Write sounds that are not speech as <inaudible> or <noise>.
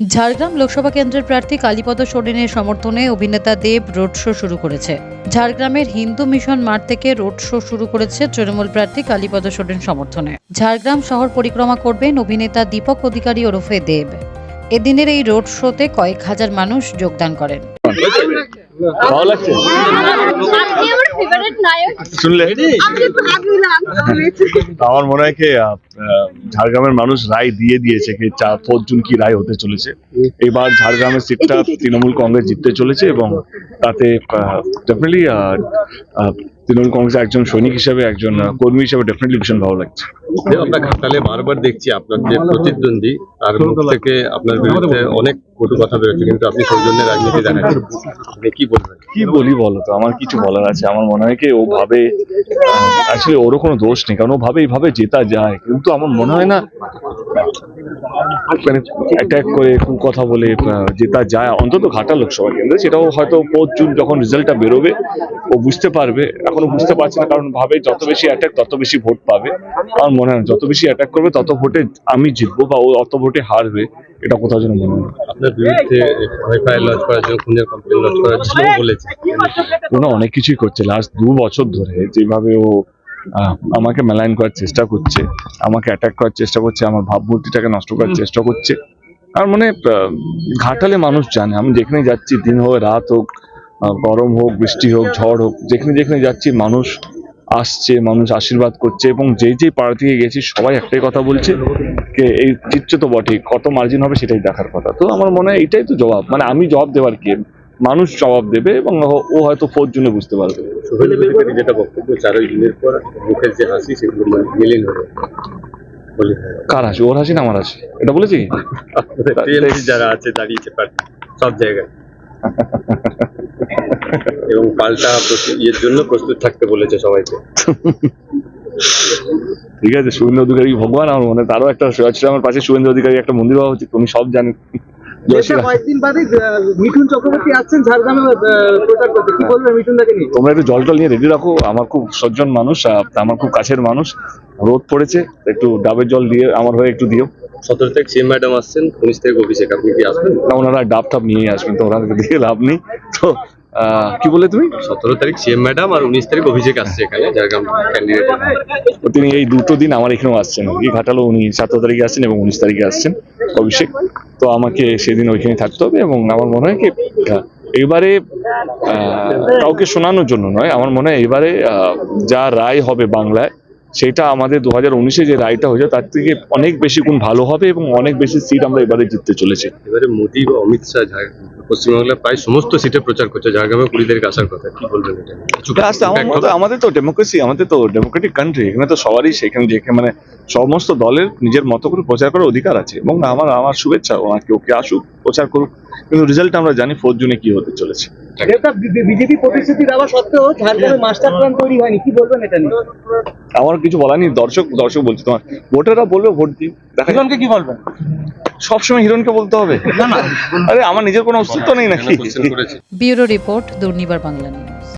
ঝাড়গ্রাম লোকসভা কেন্দ্রের প্রার্থী কালীপদ সোরেনের সমর্থনে অভিনেতা দেব রোড শো শুরু করেছে। ঝাড়গ্রামের হিন্দু মিশন মাঠ থেকে রোড শো শুরু করেছে তৃণমূল প্রার্থী কালীপদ সোরেন সমর্থনে। ঝাড়গ্রাম শহর পরিক্রমা করবেন অভিনেতা দীপক অধিকারী ওরফে দেব। এদিনের এই রোড শোতে কয়েক হাজার মানুষ যোগদান করেন। ভালো লাগছে? আমার শুনলে? আমার মনে হয় কি ঝাড়গ্রামের মানুষ রায় দিয়ে দিয়েছে কি চার জুন কি রায় হতে চলেছে। এবার ঝাড়গ্রামের সিটটা তৃণমূল কংগ্রেস জিততে চলেছে এবং তাতে ডেফিনেটলি তৃণমূল কংগ্রেসের একজন সৈনিক হিসেবে একজন কর্মী হিসেবে ডেফিনেটলি ভীষণ ভালো লাগছে। আমরা ঘাটালে বারবার দেখছি আপনার যে প্রতিদ্বন্দ্বী তার মুখ থেকে আপনার বিরুদ্ধে অনেক কটু কথা বেরোচ্ছে কিন্তু আপনি সৌজন্যের রাজনীতি কি বলবেন? কি বলি বলো তো? আমার কিছু বলার আছে। আমার মনে হয় কি ও ভাবে আসলে ওরও কোনো দোষ নেই কারণ ও ভাবে এইভাবে জেতা যায়। কিন্তু আমার মনে হয় না মানে অ্যাটাক করে কু কথা বলে জেতা যায়। অন্তত ঘাটা লোকসভা কেন্দ্রে। সেটাও হয়তো জুন যখন রেজাল্টটা বেরোবে ও বুঝতে পারবে। এখনও বুঝতে পারছে না কারণ ভাবে যত বেশি অ্যাটাক তত বেশি ভোট পাবে। আমার মনে হয় যত বেশি অ্যাটাক করবে তত ভোটে আমি জিতবো বা ও অত ভোটে হারবে এটা কোথাও যেন মনে হয়। আপনার বিরুদ্ধে এফআইআর লঞ্চ করার জন্য খুনের কমপ্লেন লঞ্চ করার জন্য বলেছে। ওনা অনেক কিছুই করছে। লাস্ট দু বছর ধরে যেভাবে ও আমাকে মেলাইন করার চেষ্টা করছে আমাকে অ্যাটাক করার চেষ্টা করছে আমার ভাবমূর্তিটাকে নষ্ট করার চেষ্টা করছে। আর মানে ঘাটালে মানুষ জানে আমি যেখানে যাচ্ছি দিন হোক রাত হোক গরম হোক বৃষ্টি হোক ঝড় হোক যেখানে যেখানে যাচ্ছি মানুষ আসছে মানুষ আশীর্বাদ করছে এবং যেই যেই পাড়া থেকে গেছি সবাই একটাই কথা বলছে যে এই জিতছে তো বটে কত মার্জিন হবে সেটাই দেখার কথা। তো আমার মনে হয় এটাই তো জবাব মানে আমি জবাব দেওয়ার কি? মানুষ জবাব দেবে এবং ও- হয়তো ফোর জুনে বুঝতে পারবে। যেটা বক্তব্য চারই দিনের পর মুখের যে হাসি সেগুলো মিলিন হলো কার হাসি? ওর হাসি না আমার হাসি? এটা বলেছি? <laughs> যারা আছে দাঁড়িয়েছে সব জায়গায়। <laughs> এবং পাল্টা ইয়ের জন্য প্রস্তুত থাকতে বলেছে সবাইকে। ঠিক আছে শুভেন্দু অধিকারী ভগবান আমার মনে তারও একটা আমার পাশে শুভেন্দু অধিকারী একটা মন্দির হওয়া উচিত তুমি সব জানেন। তোমরা একটু জল টল নিয়ে রেডি রাখো খুব সজ্জন মানুষ আমার খুব কাছের মানুষ রোদ পড়েছে একটু ডাবের জল দিয়ে আমার হয়ে একটু দিও। সতেরো তারিখ সিএম ম্যাডাম আসছেন উনিশ তারিখ অভিষেক আপনি কি আসবেন। না ওনারা ডাব টাব নিয়ে আসবেন তো ওনাদেরকে দিয়ে লাভ নেই। তো কি বলে তুমি? সতেরো তারিখ সিএম ম্যাডাম আর উনিশ তারিখ অভিষেক আসছে এখানে ঝাড়গ্রাম ক্যান্ডিডেট তিনি এই দুটো দিন আমার এখানেও আসছেন। কি ঘাটালো উনি সতেরো তারিখে আসছেন এবং উনিশ তারিখে আসছেন অভিষেক তো আমাকে সেদিন ওইখানে থাকতে হবে এবং আমার মনে হয় কি এবারে আহ, কাউকে শোনানোর জন্য নয় আমার মনে হয় এবারে যা রায় হবে বাংলায় সেটা আমাদের দু হাজার উনিশে যে রায়টা হয়েছে, তার থেকে অনেক বেশি গুণ ভালো হবে এবং অনেক বেশি সিট আমরা এবারে জিততে চলেছি। এবারে মোদী বা অমিত শাহ পশ্চিমবাংলার প্রায় সমস্ত সিটে প্রচার করছে ঝাড়গ্রামে কুড়ি তারিখ আসার কথা। কি বলবেন এটা আমার আমাদের তো ডেমোক্রেসি আমাদের তো ডেমোক্রেটিক কান্ট্রি এখানে তো সবারই সেখানে যেখানে মানে সমস্ত দলের নিজের মতো করে প্রচার করার অধিকার আছে। এবং আমার আমার শুভেচ্ছা ওনাকে ওকে আসুক প্রচার করুক। কিন্তু রেজাল্ট আমরা জানি ফোর জুনে কি হতে চলেছে। বিজেপি প্রতিশ্রুতি দেওয়া সত্ত্বেও ঝাড়গ্রামে মাস্টার প্ল্যান তৈরি হয়নি। কি বলবেন এটা নিয়ে? আমার কিছু বলার নেই। দর্শক দর্শক বলছি তোমার। ভোটাররা বলবে ভোট দিন। দেখা কি বলবেন? সবসময় হিরণকে বলতে হবে। আরে আমার নিজের কোনো অস্তিত্ব নেই নাকি? Bureau report Durnibar Bangla news.